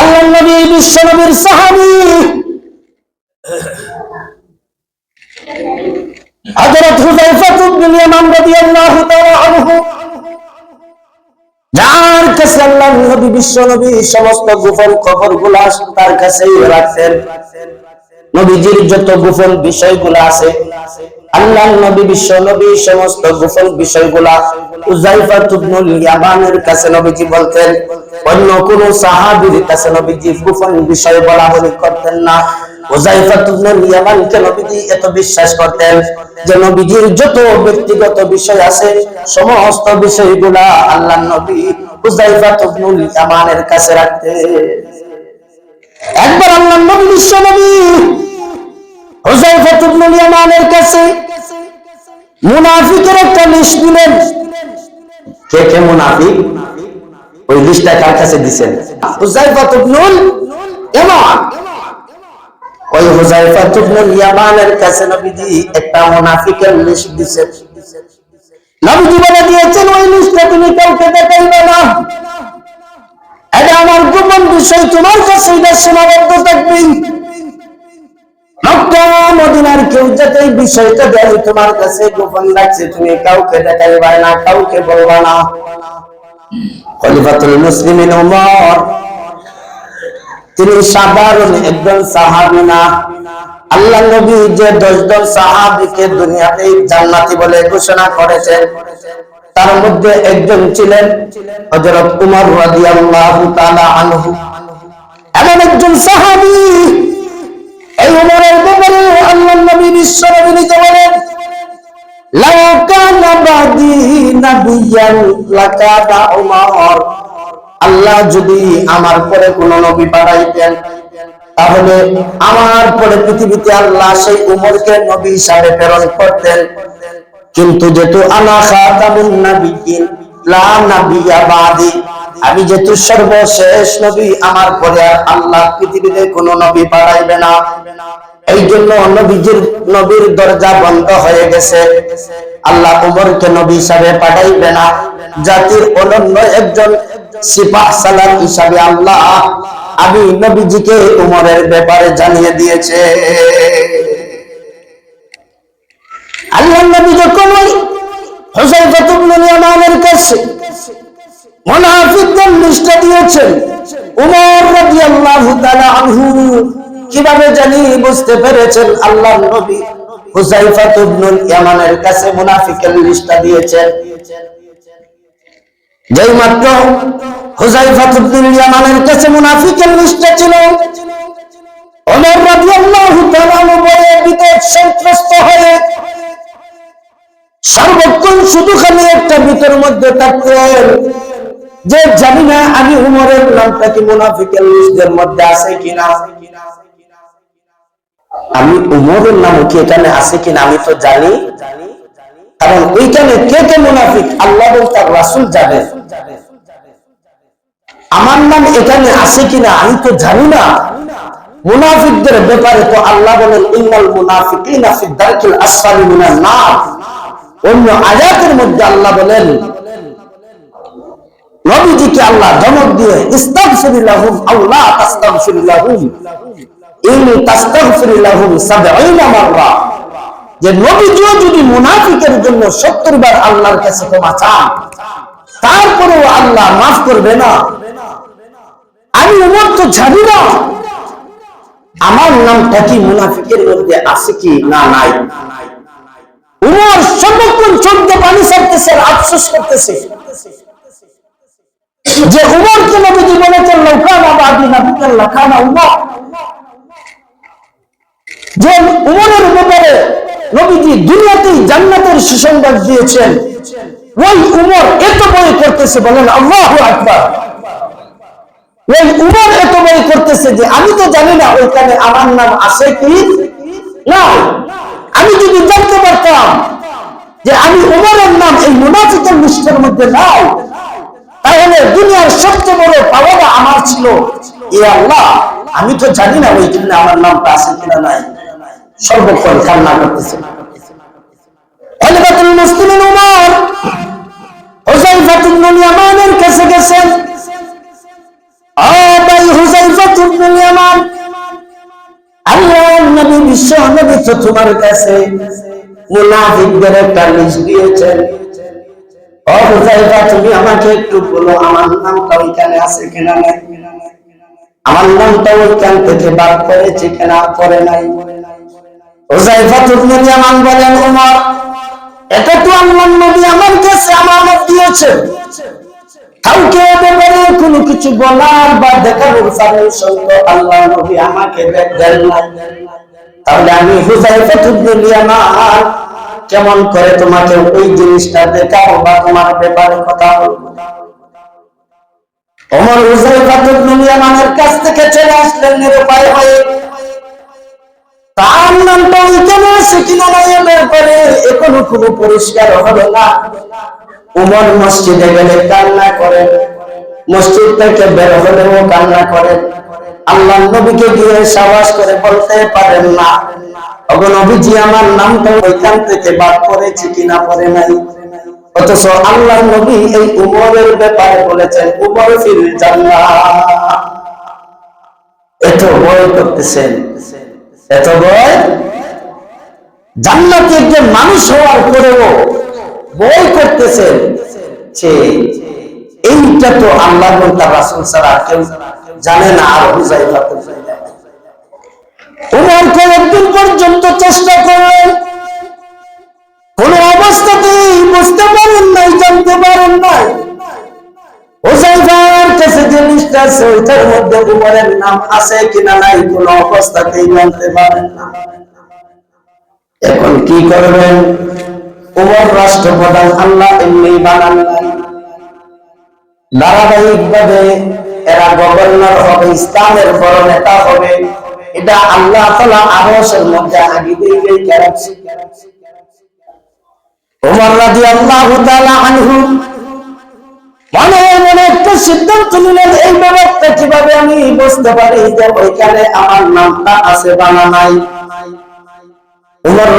আল্লাহ নবী সাহাবী। হযরত ইবনে ইয়ামান রাদিয়াল্লাহু তাআলা আনহু, যার কাছে আল্লাহ নবী সমস্ত গোপন খবরগুলা তার কাছেই রাখতেন নবীজির যত গোপন বিষয়গুলো আছে আল্লাহ নবী, বিশ্ব নবী সমস্ত গোপন কাছে নবীজি বলতেন অন্য কোন সাহাবীর কাছে নবীজি গোপন বিষয় বলা বলি করতেন না। এত বিশ্বাস করতেন যে নবীজির যত ব্যক্তিগত বিষয় আছে, সমস্ত বিষয়গুলা আল্লাহ নবী ইয়ামানের কাছে একবার আল্লাহ নবী বিশ্ব নবী ইয়ামানের কাছে মুনাফিকের একটা লিস্ট দিলেন। কে কে মুনাফিক? ওই লিস্টটা কার কাছে দিবেন হুজাইফা ইবনুল ইয়ামান। ওই হুজাইফা ইবনুল ইয়ামানের কাছে নবীজি একটা মুনাফিকের লিস্ট দিবেন নবীজি বলে দিয়েছেন, ওই লিস্টটা তুমি কাউকে দেখাইবে না। এটা আমার গোপন বিষয়, তোমার কাছে এটা সীমাবদ্ধ থাকবে। মদিনার কেউ যাতে এই বিষয়টা দেয়, তোমার কাছে গোপন রাখছে তুমি কাউকে দেখাইবা না, কাউকে বলবা না। খলিফাতুল মুসলিমিন ওমর তিনি সাধারণ একজন সাহাবি না। আল্লাহ নবী যে দশজন সাহাবিকে দুনিয়াতে জান্নাতি বলে ঘোষণা করেছেন, তার মধ্যে একজন ছিলেন হযরত উমর রাদিয়াল্লাহু তাআলা আনহু। এমন একজন সাহাবী আল্লাহ যদি আমার পরে কোন নবী পাঠাইতেন, তাহলে আমার পরে পৃথিবীতে আল্লাহ সেই উমরকে নবী হিসাবে প্রেরণ করতেন। কিন্তু যেহেতু আনা খাতামুন আমি যেহেতু সর্বশেষ নবী, আমার পরে আল্লাহ পৃথিবীতে কোনো নবী পাঠাইবে না। এই জন্য নবীজির নবীর দরজা বন্ধ হয়ে গেছে। আল্লাহ উমরকে নবী হিসাবে পাঠাইবে না। জাতির অনন্য একজন সিপাহ সালার হিসাবে আল্লাহ আমি নবীজিকে উমরের ব্যাপারে জানিয়ে দিয়েছে। আল্লাহ নবী যখন ওই হুসাইফা ইবনে ইয়ামানের কাছে মুনাফিকদের লিস্টটা দিয়েছেন। উমর রাদিয়াল্লাহু তাআলা আনহু। কীভাবে জানি বুঝতে পেরেছেন? আল্লাহর নবী হুসাইফা ইবনুল ইয়ামানের কাছে মুনাফিকের লিস্টটা দিয়েছেন। যেই মাত্র হুসাইফা ইবনুল ইয়ামানের কাছে মুনাফিকের লিস্টটা ছিল, ওমর রাদিয়াল্লাহু তাআলা বলে বিপদ সন্ত্রস্ত হয়ে সর্বক্ষণ শুধু খালি একটা ভিতর মধ্যে থাকতেন। যে জানি না আমি উমরের নামটা কি মুনাফিকের লিস্টের মধ্যে আছে কিনা। আমি উমরের নাম কি এখানে আছে কিনা আমি তো জানি। কারণ ওইখানে কে কে মুনাফিক? আল্লাহ তার রাসুল জানে। আমার নাম এখানে আছে কিনা আমি তো জানি না। মুনাফিকদের ব্যাপারে তো আল্লাহ বলেন, ইন্নাল মুনাফিকিনা ফি দারকিল আসফালি মিনান নার। অন্য আয়াতের মধ্যে আল্লাহ বলেন, নবীজিকে আল্লাহ ধমক দিয়ে ইস্তাগফিরুল্লাহুম আল্লাহ তাস্তাগফিরুল্লাহুম ইন তাস্তাগফিরুল্লাহুম 70 মাররা। যে নবীজিও যদি মুনাফিকের জন্য 70 বার আল্লাহর কাছে ক্ষমা চান, তারপরেও আল্লাহ মাফ করবে না। আমি উমর তো জানি না। আমার নামটা কি মুনাফিকের মধ্যে আছে কি না নাই? উমর সর্বক্ষণ চোদ্দ পানি ছাড়তেছে, আফসোস করতেছে। যে উমরকে নবীজি বলেছেন লৌকানা বাদি নাবিকাল লাখানা উমর। যে উমরের ব্যাপারে নবীজি দুনিয়াতেই জান্নাতের সুসংবাদ দিয়েছেন, ওই উমর এত বই করতেছে বলেন, আল্লাহ আকবার। ওই উমর এত বই করতেছে যে আমি তো জানি না ওইখানে আমার নাম আছে কি? না আমি যদি জানতে পারতাম যে আমি উমরের নাম এই মুনাফিকের লিস্টের মধ্যে নাই, তাহলে দুনিয়ার সবচেয়ে বড় পাওয়াটা আমার ছিল। এ আল্লাহ, আমি তো জানি না ওইখানে আমার নামটা আছে কিনা নাই। সর্বক্ষণ কান্না করতেছে। খলিফাতুল মুসলিমিন উমর ইয়ামানের কাছে গেছেন আবাই ইয়ামান নবী, বিশ্ব নবী তো তোমার কাছে মুনাফিকদের একটা লিস্ট দিয়েছেন ও তুমি আমাকে একটু বলো, আমার নামটা ওইখানে আছে কিনা নাই? আমার নামটা ওইখান থেকে বাদ করেছে কিনা করে নাই? উমর এটা তো কাছে বলার বা তাহলে আমি কেমন করে তোমাকে ওই জিনিসটা দেখাবো বা তোমার ব্যাপারে কথা বলব? ওমর হুজাইফা ইবনে ইয়ামানের কাছ থেকে চলে আসলেন নিরুপায় হয়ে। তার নামটা ওইখানে আছে কিনা নাই ব্যাপারে এখনও কোনো পরিষ্কার হলো না। উমর মসজিদে গেলে কান্না করেন মসজিদ থেকে বের হলেও কান্না করেন আল্লাহ নবীকে গিয়ে সাবাস করে বলতে পারেন না। আমার নামটা ওইখান থেকে বাদ করেছি কিনা পরে নাই। অথচ আল্লাহ নবী এই উমরের ব্যাপারে বলেছেন, উমর ফির জান্নাহ। এত ভয় করতেছেন। এত বয় জান্নাতে একজন মানুষ হওয়ার পরেও বই করতেছেন সে এইটা তো আল্লাহ তার রাসুল ছাড়া কেউ জানে না আর হুজাইফা উমর কয়েকদিন পর্যন্ত চেষ্টা করলেন কোন অবস্থাতেই বুঝতে পারেন নাই জানতে পারেন নাই হুজাইফার কাছে যে লিস্ট আছে ওইটার মধ্যে উমরের নাম আছে কিনা নাই কোন অবস্থাতেই জানতে পারেন না। এখন কি করবেন? উমর রাষ্ট্রপ্রধান আল্লাহ এমনি বানান নাই। ধারাবাহিক ভাবে এরা গভর্নর হবে, ইসলামের বড় নেতা হবে। এটা আল্লাহ তালা আরসের মধ্যে আগে দিয়ে রাখছে উমর রাজি আল্লাহ আনহু। মনে সিদ্ধান্ত নিলেন এই ব্যাপারটা কীভাবে আমি বুঝতে পারি যে ওইখানে আমার নামটা আছে বানা নাই? উমর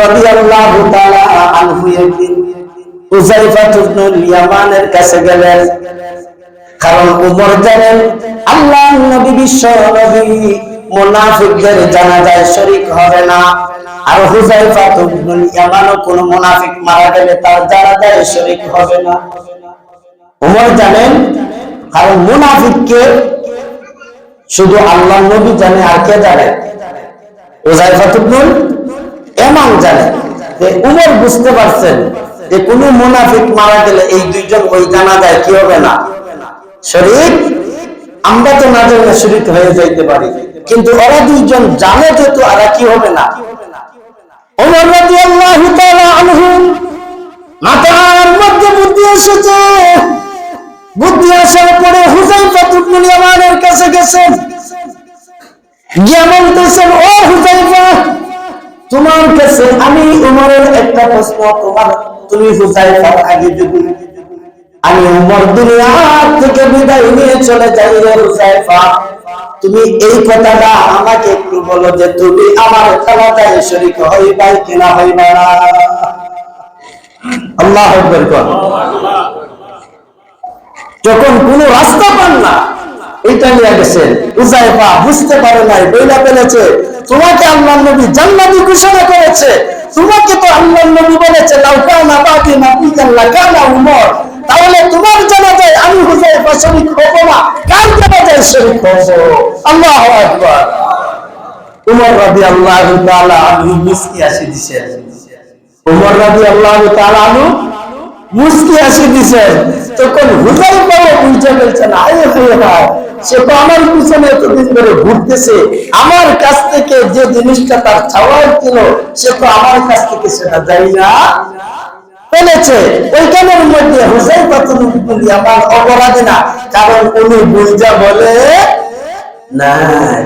ইয়ামানের কাছে গেলেন। কারণ উমর জানেন, আল্লাহ নবী বিশ্ব নবী হবে না। আর হুজাইফা ইবনুল ইয়ামানও কোন মারা গেলে তার জানাজায় শরীক হবে না। উমর জানেন কারণ মুনাফিককে শুধু আল্লাহ নবী জানে আর কে জানে? এমন জানে। যে উমর বুঝতে পারছেন যে কোন মুনাফিক মারা গেলে এই দুইজন ওই জানা যায়, কি হবে না? শরীর আমরা তো না জানলে শরীর হয়ে যাইতে পারি। কিন্তু ওরা দুইজন জানে যেহেতু, আর কি হবে না? মাথার মধ্যে বুদ্ধি এসেছে। বুদ্ধি আসার পরে ইয়ামানের কাছে গেছেন। গিয়ে বলতেছেন ও হুজাইফা, তোমার কাছে আমি উমরের একটা প্রশ্ন তোমার তুমি হুজাইফার আগে যদি আমি উমর থেকে বিদায় নিয়ে চলে যাই রে হুজাইফা। তুমি এই কথাটা আমাকে একটু বলো যে তুমি আমার খেলাটায় শরীক হইবা কিনা হইবা আল্লাহ যখন কোন রাস্তা পান না এটা নিয়ে গেছেন উজাইফা বুঝতে পারে নাই, বইলা ফেলেছে, তোমাকে আল্লাহ নবী জান্নাতি ঘোষণা করেছে। তোমাকে তো আল্লাহ নবী বলেছে লাউকানা বাকি না পিকাল্লা কানা উমর। তাহলে তোমার জানা যায় আমি হুজাইফা শরীক হব না? কার জানা যায় শরীক হব? আল্লাহ আকবার। উমর রাদিয়াল্লাহু তাআলা আনহু মুস্কি আসি দিছেন উমর রাদিয়াল্লাহু তাআলা আনহু আমার কাছ থেকে যে জিনিসটা তার চাওয়ার ছিল, সে তো আমার কাছ থেকে সেটা যাই না। ফেলেছে ওইখানের মধ্যে হুসাইন পাতুলি আমার অপরাধী না, কারণ উনি বুঝা বলে নাই।